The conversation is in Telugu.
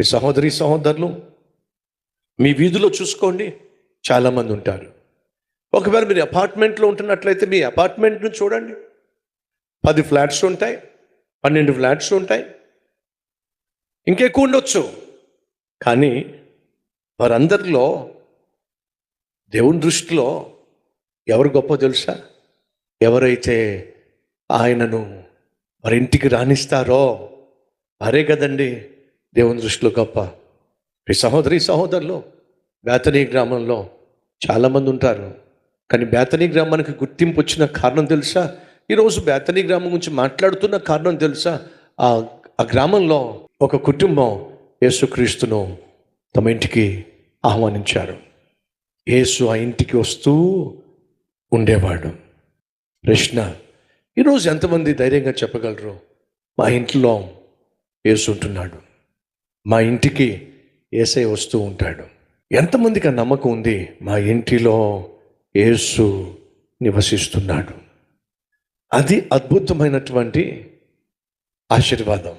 మీ సహోదరి సహోదరులు మీ వీధిలో చూసుకోండి. చాలామంది ఉంటారు. ఒకవేళ మీరు అపార్ట్మెంట్లో ఉంటున్నట్లయితే మీ అపార్ట్మెంట్ను చూడండి. పది ఫ్లాట్స్ ఉంటాయి పన్నెండు ఫ్లాట్స్ ఉంటాయి. ఇంకెక్కువ ఉండొచ్చు. కానీ వారందరిలో దేవుని దృష్టిలో ఎవరు గొప్ప తెలుసా? ఎవరైతే ఆయనను వారి ఇంటికి రాణిస్తారో వారే కదండి. దేవుని దృష్టిలో గొప్ప. ఈ సహోదరి సహోదరులు బేతనీ గ్రామంలో చాలామంది ఉంటారు. కానీ బేతనీ గ్రామానికి గుర్తింపు వచ్చిన కారణం తెలుసా? ఈరోజు బేతనీ గ్రామం గురించి మాట్లాడుతున్న కారణం తెలుసా? ఆ ఆ గ్రామంలో ఒక కుటుంబం యేసుక్రీస్తును తమ ఇంటికి ఆహ్వానించారు. యేసు ఆ ఇంటికి వస్తూ ఉండేవాడు. ప్రశ్న ఈరోజు ఎంతమంది ధైర్యంగా చెప్పగలరు? మా ఇంట్లో యేసు ఉంటున్నాడు. మా ఇంటికి ఏసై వస్తూ ఉంటాడు. ఎంతమందికి ఆ నమ్మకం ఉంది మా ఇంటిలో యేసు నివసిస్తున్నాడు. అది అద్భుతమైనటువంటి ఆశీర్వాదం.